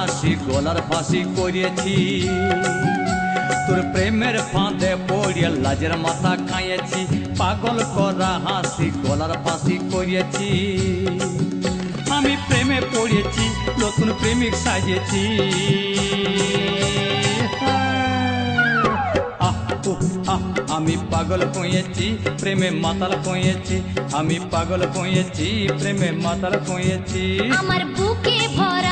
হাসি গলার ফাঁসি করিয়েছি তোর প্রেমের ফাঁদে পড়ে লাজের মাথা খাইয়েছি পাগল করা হাসি, গলার ফাঁসি করিয়েছি আমি প্রেমে পড়েছি, নতুন প্রেমিক সাজেছি আমি পাগল কইয়েছি প্রেমে মাতাল কইয়েছি আমি পাগল কইয়েছি প্রেমে মাতাল কইয়েছি আমার বুকে ভরা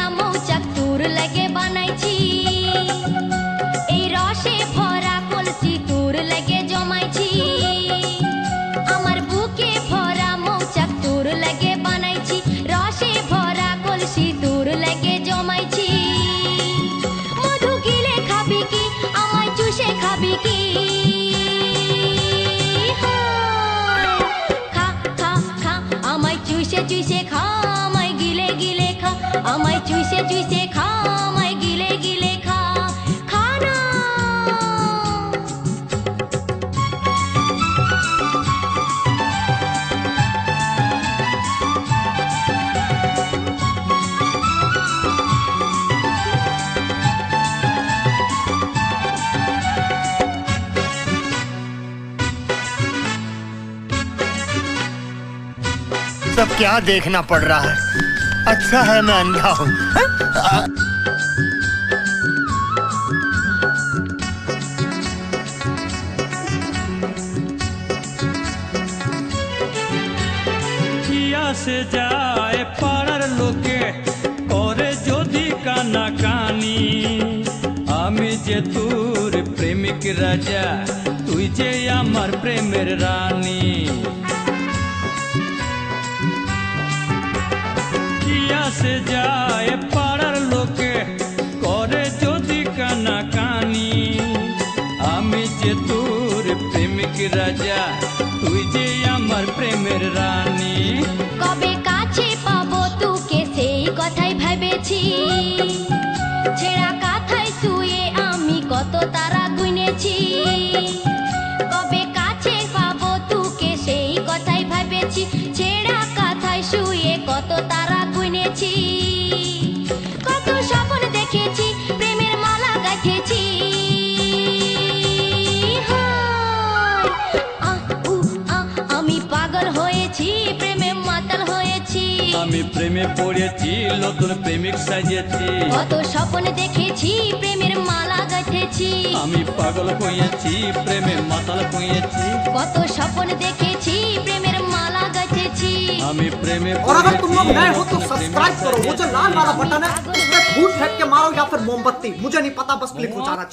चूसे चूसे खा मैं गिले गिले खा मैं चूसे चूसे खा मैं सब क्या देखना पड़ रहा है अच्छा है मैं अंधा हूँ আসে যায় পাড়ার লোকে করে যদি কানা কানি আমি যে তোর প্রেমিক রাজা তুই যে আমার প্রেমের রানী কি আসে যায়, পাড়ার লোকে করে যদি আমি যে তোর প্রেমিক রাজা, তুই যে আমার প্রেমের রানী। কবে কাছে পাবো তোকে সেই কথাই ভেবেছি। ছেঁড়া কাথায় শুয়ে আমি কত তারা গুনেছি। কবে কাছে পাবো তোকে সেই কথাই ভেবেছি। ছেঁড়া কাথায় শুয়ে কত তারা আমি পাগল হয়েছি প্রেমে মাতাল হয়েছি আমি প্রেমে পড়েছি নতুন প্রেমিক সাজিয়েছি কত স্বপ্ন দেখেছি প্রেমের মালা গাঁথেছি আমি পাগল কইয়েছি প্রেমে মাতাল কইয়েছি কত স্বপ্ন দেখেছি প্রেমের মালা গাঁথেছি আমি প্রেমে और अगर तुम लोग পড়েছি, नए हो तो নতুন सब्सक्राइब প্রেমিক करो वो जो लाल वाला সাজিয়েছি। बटन है उसमें फूट फेंक के मारो या फिर मोमबत्ती मुझे नहीं पता बस क्लिक हो जाना चाहिए